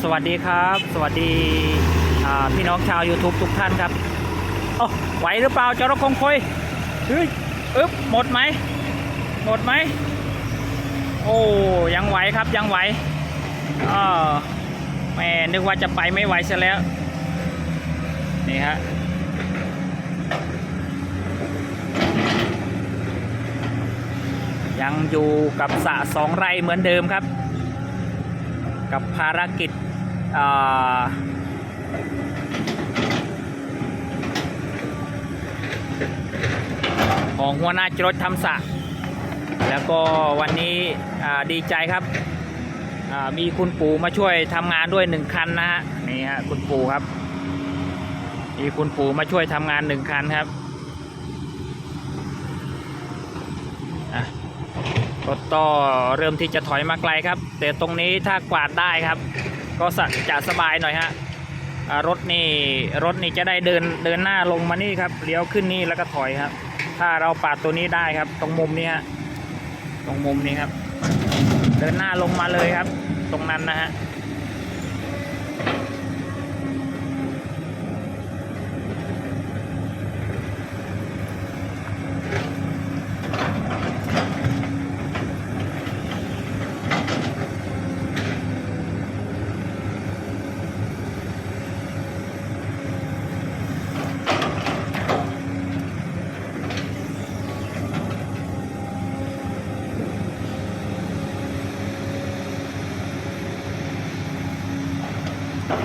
สวัสดีครับ สวัสดีพี่น้องชาว YouTube ทุกท่านครับโอ้ไหวหรือเปล่าเจ้ารถคงคอยเฮ้ยอึ๊บหมดไหมหมดไหมโอ้ยังไหวครับยังไหวอ่าแหม่นึกว่าจะไปไม่ไหวซะแล้ว นี่ฮะยังอยู่กับสะสองไรเหมือนเดิมครับ กับภารกิจอของหัวหน้าจรดทำสระแล้วก็วันนี้ดีใจครับมีคุณปู่มาช่วยทำงานด้วยหนึ่งคันนะฮะนี่ฮะคุณปู่ครับ มีคุณปู่มาช่วยทำงานหนึ่งคันครับอะ รถก็เริ่มที่จะถอยมาไกลครับ แต่ตรงนี้ถ้ากวาดได้ครับ ก็จะสบายหน่อยฮะรถนี่รถนี่จะได้เดินเดินหน้าลงมานี่ครับเลี้ยวขึ้นนี่แล้วก็ถอยครับ ถ้าเราปาดตัวนี้ได้ครับ ตรงมุมนี้ฮะตรงมุมนี้ครับ เดินหน้าลงมาเลยครับ ตรงนั้นนะฮะ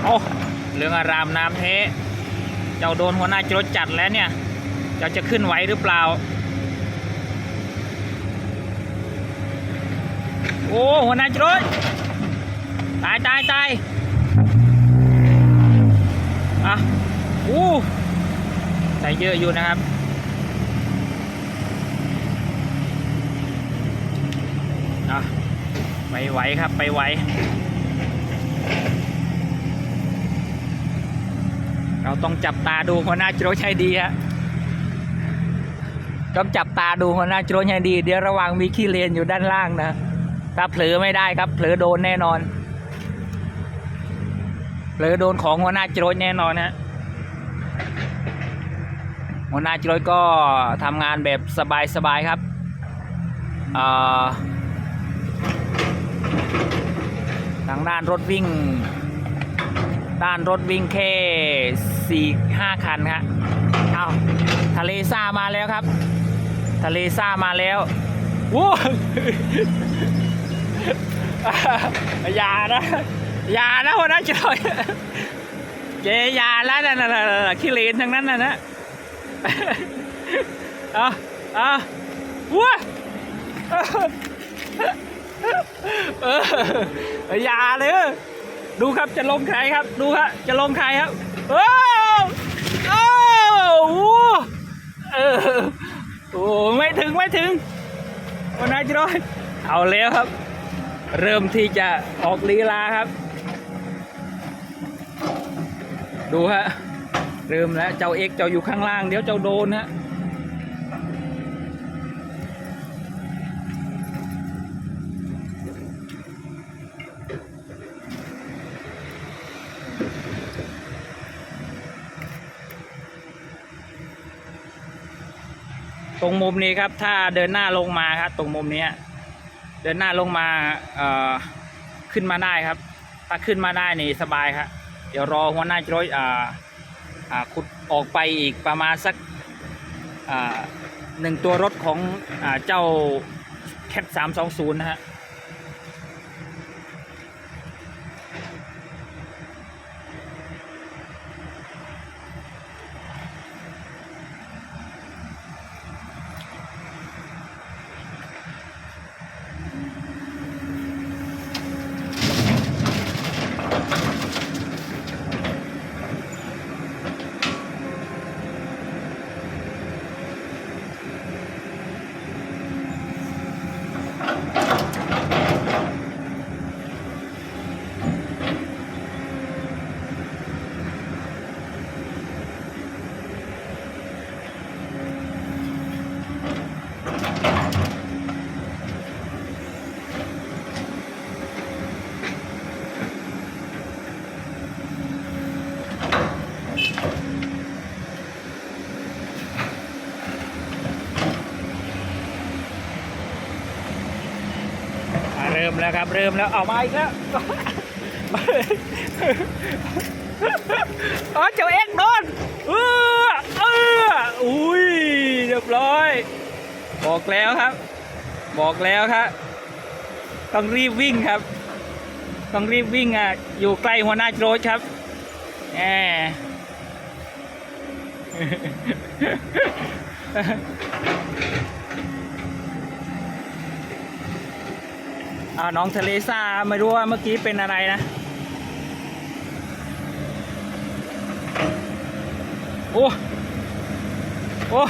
โอ้ เรื่องอารามน้ำเทเจ้าโดนหัวหน้าจรดจัดแล้วเนี่ยเจ้าจะขึ้นไหวหรือเปล่า โอ้หัวหน้าจรดตายตายตายอะอู้ใส่เยอะอยู่นะครับอะไปไหวครับไปไหว เราต้องจับตาดูหัวหน้าโจรชัยดีฮะต้องจับตาดูหัวหน้าโจรชัยดี เดี๋ยวระวังมีขี้เลนอยู่ด้านล่างนะถ้าเผลอไม่ได้ครับเผลอโดนแน่นอนเผลอโดนของหัวหน้าโจรแน่นอนฮะหัวหน้าโจรก็ทำงานแบบสบายๆครับเอ่อทางด้านรถวิ่ง ด้านรถวิ่งแค่ สี่ห้าคันครับเอาทะเลซ่ามาแล้วครับ ทะเลซ่ามาแล้ววู้อย่านะอย่านะหัวหน้าจอยเจอย่าแล้วนั่นน่ะขี้เลนทั้งนั้นนะนะเอาเอาว้าเอออย่าเลยดูครับจะลงใครครับ ดูครับจะลงใครครับ โอ้โอ้โหเออโอ้ไม่ถึงไม่ถึงวันนายจรอยเอาแล้วครับ เริ่มที่จะออกลีลาครับ ดูฮะเริ่มแล้วเจ้าเอกเจ้าอยู่ข้างล่างเดี๋ยวเจ้าโดนฮะ ตรงมุมนี้ครับ ถ้าเดินหน้าลงมาครับ ตรงมุมนี้เดินหน้าลงมาเอ่อขึ้นมาได้ครับ ถ้าขึ้นมาได้นี่สบายครับเดี๋ยวรอหัวหน้าจรอยอ่าอ่าขุดออกไปอีกประมาณสักอ่าหนึ่งตัวรถของอ่าเจ้าแคทสามสองศูนย์นะฮะ อ ริ่มแล้วครับ เริ่มแล้วเอามาอีกแล้วอ๋อเจ้าเอ็กโดนเออเอออุ้ยเรียบร้อย บอกแล้วครับ บอกแล้วครับต้องรีบวิ่งครับ ต้องรีบวิ่งอะ อยู่ใกล้หัวหน้าโจรสครับแหม อาน้องทะเลซ่าไม่รู้ว่าเมื่อกี้เป็นอะไรนะ โอ้ โอ้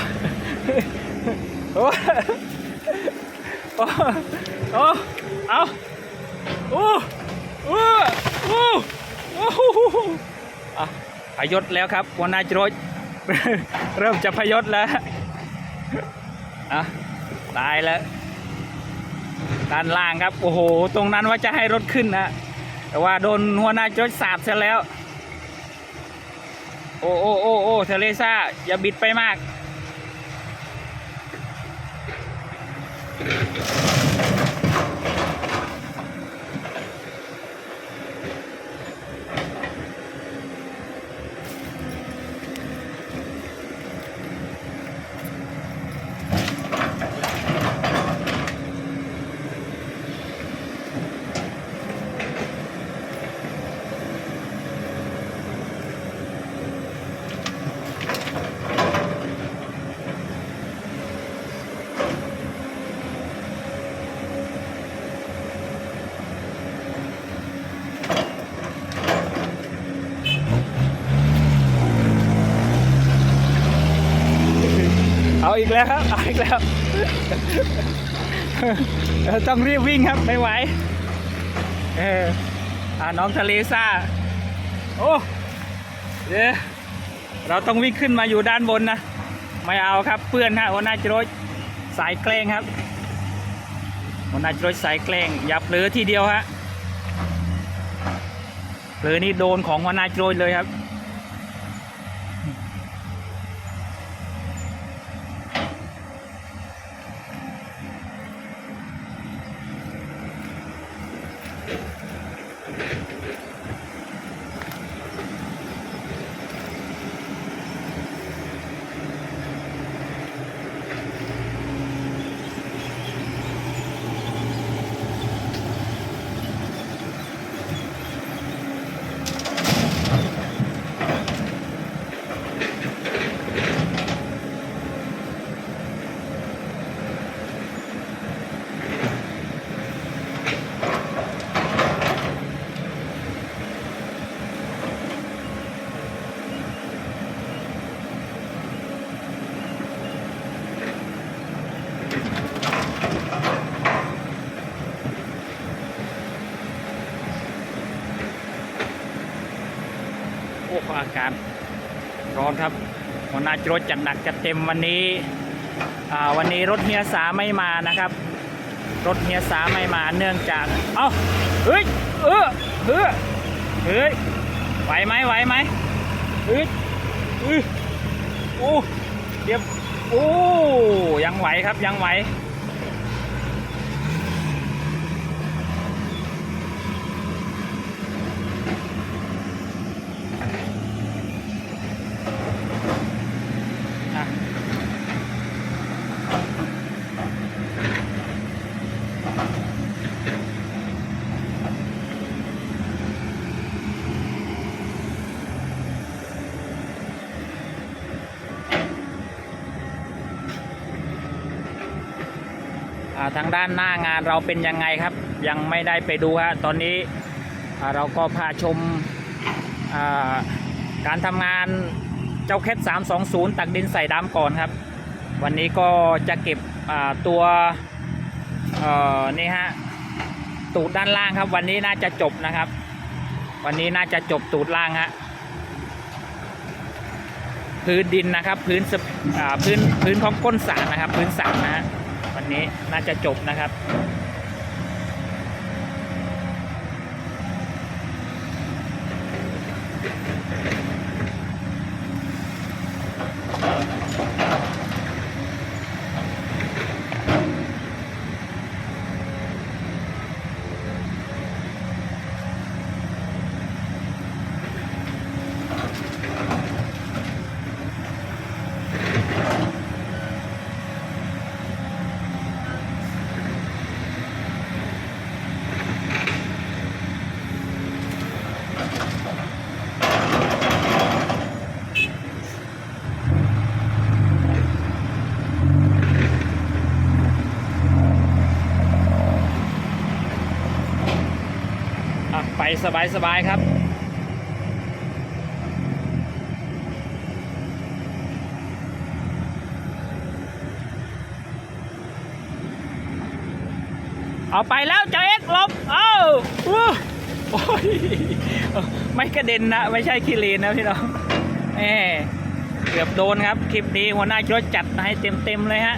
โอ้ โอ้โอ้เอาโอ้โอ้โอ้โอ้อะพยศแล้วครับหัวหน้าโจรสเริ่มจะพยศแล้วอะตายแล้ว ด้านล่างครับ โอ้โห ตรงนั้นว่าจะให้รถขึ้นนะแต่ว่าโดนหัวหน้าโจรสาบซะแล้ว โอ้โอ้โอ้โอ้เทเลซ่าอย่าบิดไปมาก แล้วครับเอาอีกแล้วเออต้องรีบวิ่งครับไม่ไหว เอออ่าน้องทะเลซ่า โอ้เดี๋ยเราต้องวิ่งขึ้นมาอยู่ด้านบนนะ ไม่เอาครับเพื่อนฮะหัวหน้าจรถสายแกล้งครับหัวหน้าจรถสายแกล้งอย่าเผลอทีเดียวฮะเผลอนี่โดนของหัวหน้าจรถเลยครับ อากาศร้อนครับหัวหน้าจรถจัดหนักจัดเต็มวันนี้อ่าวันนี้รถเฮียสาไม่มานะครับ รถเฮียสาไม่มาเนื่องจาก เอ้าเฮ้ยเออเออเฮ้ยไหวไหมไหวไหมเฮ้ยเออโอ้เดี๋ยวโอ้ยังไหวครับยังไหว ทางด้านหน้างานเราเป็นยังไงครับ ยังไม่ได้ไปดูฮะตอนนี้เราก็พาชมาการทำงานเจ้าแคท320 ตักดินใส่ดำก่อนครับ วันนี้ก็จะเก็บตัวนี่ฮะตูดด้านล่างครับ วันนี้น่าจะจบนะครับ วันนี้น่าจะจบตูดล่างฮะพื้นดินนะครับ พื้นพื้นพื้นของก้นสารนะครับ พื้นสารนะฮะ นี้น่าจะจบนะครับ อ สบายๆครับ เอาไปแล้วเจ้าเอ็กลบ เอ้าโอ้ยไม่กระเด็นนะ ไม่ใช่คิรีนนะพี่น้องแหมเกือบโดนครับ คลิปนี้หัวหน้ารถจัดให้เต็มๆเลยฮะ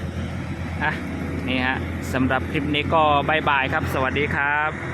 อะ นี่ฮะสำหรับคลิปนี้ก็บายบายครับ สวัสดีครับ